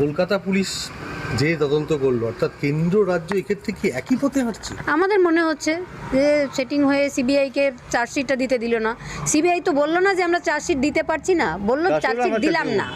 Kolkata police যে তদন্ত করল অর্থাৎ কেন্দ্র রাজ্য এক্ষেত্রে কি একই পথে হাঁটছে? আমাদের মনে হচ্ছে যে সেটিং হয়ে সিবিআইকে চার্জশিটটা দিতে দিল না। সিবিআই তো বলল না যে আমরা চার্জশিট দিতে পারছি না বলল চার্জশিট দিলাম। না।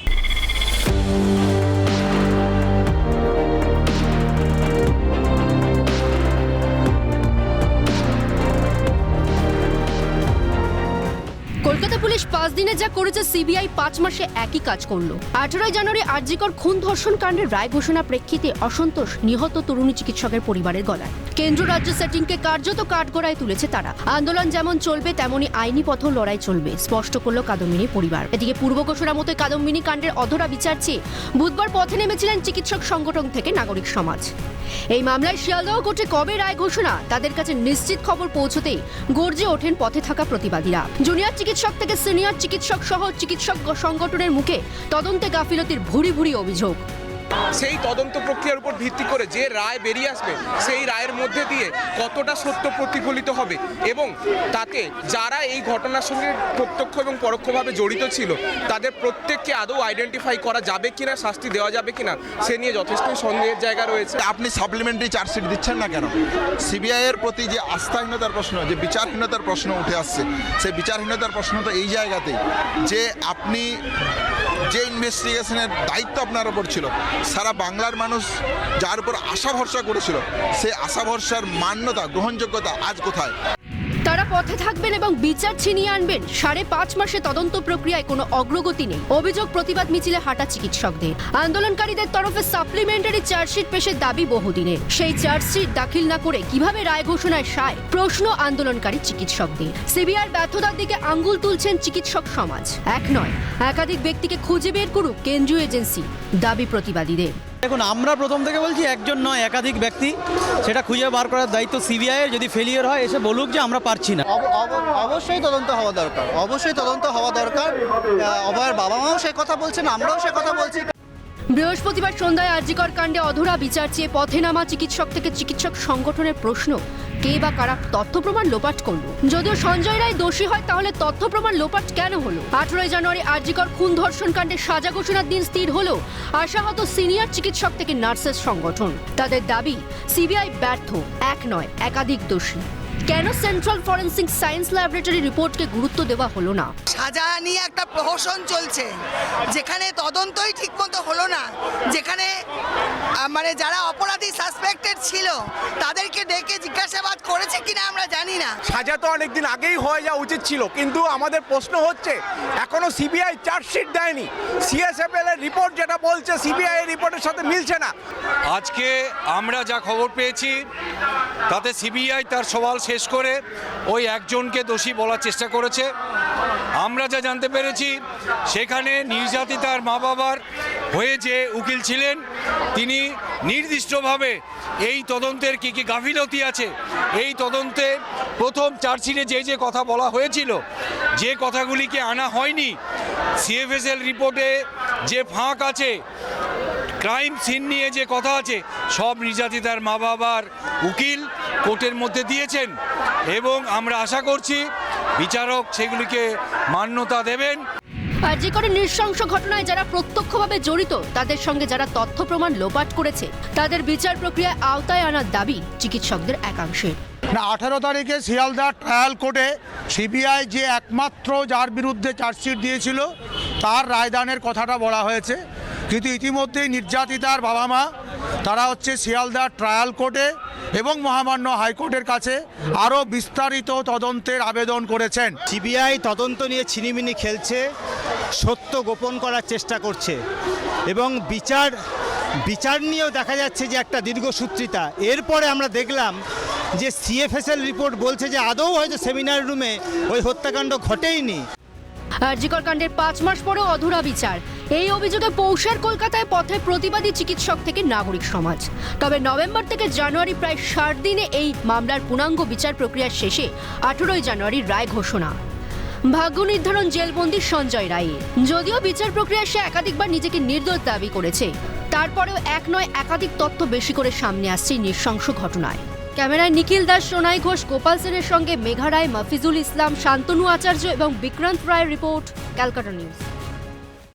পাঁচ দিনে যা করেছে সিবিআই, পাঁচ মাসে একই কাজ করল। আঠারোই জানুয়ারি আরজিকর খুন ধর্ষণ কাণ্ডের রায় ঘোষণা প্রেক্ষিতে অসন্তোষ নিহত তরুণী চিকিৎসকের পরিবারের গলায়। কেন্দ্র রাজ্য সেটিংকে কার্যত কাঠগড়ায় তুলেছে তারা। আন্দোলন যেমন চলবে, তেমনি আইনি পথেও লড়াই চলবে, স্পষ্ট করল কাদম্বিনী পরিবার। এদিকে পূর্ব ঘোষণা মতো কাদম্বিনী কাণ্ডের অধরা বিচার চেয়ে বুধবার পথে নেমেছিলেন চিকিৎসক সংগঠন থেকে নাগরিক সমাজ। এই মামলায় শিয়ালদহ কোর্টে কবে রায় ঘোষণা, তাদের কাছে নিশ্চিত খবর পৌঁছতেই গর্জে ওঠেন পথে থাকা প্রতিবাদীরা। জুনিয়র চিকিৎসক থেকে সিনিয়র চিকিৎসক সহ চিকিৎসক সংগঠনের মুখে তদন্তে গাফিলতির ভুরি ভুরি অভিযোগ। সেই তদন্ত প্রক্রিয়ার উপর ভিত্তি করে যে রায় বেরিয়ে আসবে, সেই রায়ের মধ্যে দিয়ে কতটা সত্য প্রতিফলিত হবে এবং তাতে যারা এই ঘটনার সঙ্গে প্রত্যক্ষ এবং পরোক্ষভাবে জড়িত ছিল, তাদের প্রত্যেককে আদৌ আইডেন্টিফাই করা যাবে কিনা, শাস্তি দেওয়া যাবে কিনা, সে নিয়ে যথেষ্ট সন্দেহের জায়গা রয়েছে। আপনি সাপ্লিমেন্টারি চার্জশিট দিচ্ছেন না কেন? সিবিআই এর প্রতি যে আস্থাহীনতার প্রশ্ন, যে বিচারহীনতার প্রশ্ন উঠে আসছে, সেই বিচারহীনতার প্রশ্ন তো এই জায়গাতেই। যে আপনি যে ইনভেস্টিগেশনের দায়িত্ব আপনার ওপর ছিল সারা বাংলার মানুষ যার উপর আশা ভরসা করেছিল সেই আশা ভরসার মান্যতা, গ্রহণযোগ্যতা আজ কোথায়? তারা পথে থাকবেন এবং বিচার ছিনিয়ে আনবেন। সাড়ে পাঁচ মাসে তদন্ত প্রক্রিয়ায় কোনো অগ্রগতি নেই। অভিযোগ, প্রতিবাদ মিছিলে হাঁটা চিকিৎসকদের। আন্দোলনকারীদের তরফে সাপ্লিমেন্টারি চার্জশিট পেশের দাবি বহুদিনের সেই চার্জশিট দাখিল না করে কীভাবে রায় ঘোষণায় সায়? প্রশ্ন আন্দোলনকারী চিকিৎসকদের। সিবিআর ব্যর্থতার দিকে আঙ্গুল তুলছেন চিকিৎসক সমাজ। এক নয়, একাধিক ব্যক্তিকে খুঁজে বের করুক কেন্দ্রীয় এজেন্সি। দাবি প্রতিবাদীদের। দেখুন আমরা প্রথম থেকে বলছি একজন নয় একাধিক ব্যক্তি। সেটা খুঁজে বার করার দায়িত্ব সিবিআইয়ের যদি ফেলিয়ার হয় এসে বলুক যে আমরা পারছি না। অব- অব- অবশ্যই তদন্ত হওয়া দরকার। অবশ্যই তদন্ত হওয়া দরকার। অভয়ের বাবা মাও সে কথা বলছেন আমরাও সে কথা বলছি। বৃহস্পতিবার সন্ধ্যায় আরজিকর কাণ্ডে অধরা বিচার চেয়ে পথে নামা চিকিৎসক থেকে চিকিৎসক সংগঠনের প্রশ্ন। কে বা কারা তথ্য প্রমাণ লোপাট করল? যদিও সঞ্জয় রায় দোষী হয়, তাহলে তথ্য প্রমাণ লোপাট কেন হলো? আঠেরোই জানুয়ারি আরজিকর খুন ধর্ষণ কাণ্ডে সাজা ঘোষণার দিন স্থির হলো আশাহত সিনিয়র চিকিৎসক থেকে নার্সেস সংগঠন। তাদের দাবি, সিবিআই ব্যর্থ, এক নয়, একাধিক দোষী। কেন সেন্ট্রাল ফরেন্সিক সায়েন্স ল্যাবরেটরি রিপোর্টকে গুরুত্ব দেওয়া হলো না? সাজা নিয়ে একটা প্রহসন চলছে, যেখানে তদন্তই ঠিকমতো হলো না, যেখানে মানে যারা অপরাধী সাসপেক্টেড ছিল। তাদেরকে ডেকে জিজ্ঞাসাবাদ করেছে কিনা আমরা জানি না। সাজা তো অনেকদিন আগেই হয়ে যাওয়া উচিত ছিল কিন্তু আমাদের প্রশ্ন হচ্ছে এখনও সিবিআই চার্জশিট দেয়নি। সিএসএফএল এর রিপোর্ট যেটা বলছে সিবিআই এর রিপোর্টের সাথে মিলছে না। আজকে আমরা যা খবর পেয়েছি তাতে সিবিআই তার সওয়াল শেষ করে ওই একজনকে দোষী বলার চেষ্টা করেছে। আমরা যা জানতে পেরেছি সেখানে নির্যাতিতার মা বাবার হয়ে যে উকিল ছিলেন, তিনি নির্দিষ্টভাবে এই তদন্তের কী কী গাফিলতি আছে, এই তদন্তে প্রথম চার্জশিটে যে যে কথা বলা হয়েছিল, যে কথাগুলিকে আনা হয়নি, সিএফএসএল রিপোর্টে যে ফাঁক আছে, ক্রাইম সিন নিয়ে যে কথা আছে, সব নির্যাতিতার মা বাবার উকিল কোর্টের মধ্যে দিয়েছেন এবং আমরা আশা করছি বিচারক সেগুলিকে মান্যতা দেবেন। যে করে নৃশংস ঘটনায় যারা প্রত্যক্ষভাবে জড়িত তাদের সঙ্গে যারা তথ্য প্রমাণ লোপাট করেছে তাদের বিচার প্রক্রিয়ায় আওতায় আনার দাবি চিকিৎসকদের একাংশের। না আঠারো তারিখে শিয়ালদা ট্রায়াল কোর্টে সিবিআই যে একমাত্র যার বিরুদ্ধে চার্জশিট দিয়েছিল তার রায়দানের কথাটা বলা হয়েছে। কিন্তু ইতিমধ্যেই নির্যাতিতার বাবা মা তারা হচ্ছে শিয়ালদা ট্রায়াল কোর্টে এবং মহামান্য হাইকোর্টের কাছে আরও বিস্তারিত তদন্তের আবেদন করেছেন। সিবিআই তদন্ত নিয়ে ছিনিমিনি খেলছে সত্য গোপন করার চেষ্টা করছে। এবং বিচার বিচার নিয়েও দেখা যাচ্ছে যে একটা দীর্ঘসূত্রিতা এরপরে আমরা দেখলাম যে সিএফএসএল রিপোর্ট বলছে যে আদৌ হয়তো সেমিনার রুমে ওই হত্যাকাণ্ড ঘটেইনি। আরজিকর কাণ্ডের পাঁচ মাস পরেও অধুরা বিচার। এই অভিযোগে পৌষের কলকাতায় পথে প্রতিবাদী চিকিৎসক থেকে নাগরিক সমাজ। তবে নভেম্বর থেকে জানুয়ারি প্রায় ষাট দিনে এই মামলার পূর্ণাঙ্গ বিচার প্রক্রিয়ার শেষে আঠেরোই জানুয়ারি রায় ঘোষণা। ভাগ্য নির্ধারণ জেলবন্দি সঞ্জয় রায়ের যদিও বিচার প্রক্রিয়ায় সে একাধিকবার নিজেকে নির্দোষ দাবি করেছে, তারপরেও এক নয় একাধিক তথ্য বেশি করে সামনে আসছে নৃশংস ঘটনায়। ক্যামেরায় নিখিল দাস, সোনাই ঘোষ, গোপাল সেনের সঙ্গে মেঘা রায়, মাফিজুল ইসলাম, শান্তনু আচার্য এবং বিক্রান্ত রায়ের রিপোর্ট, ক্যালকাটা নিউজ।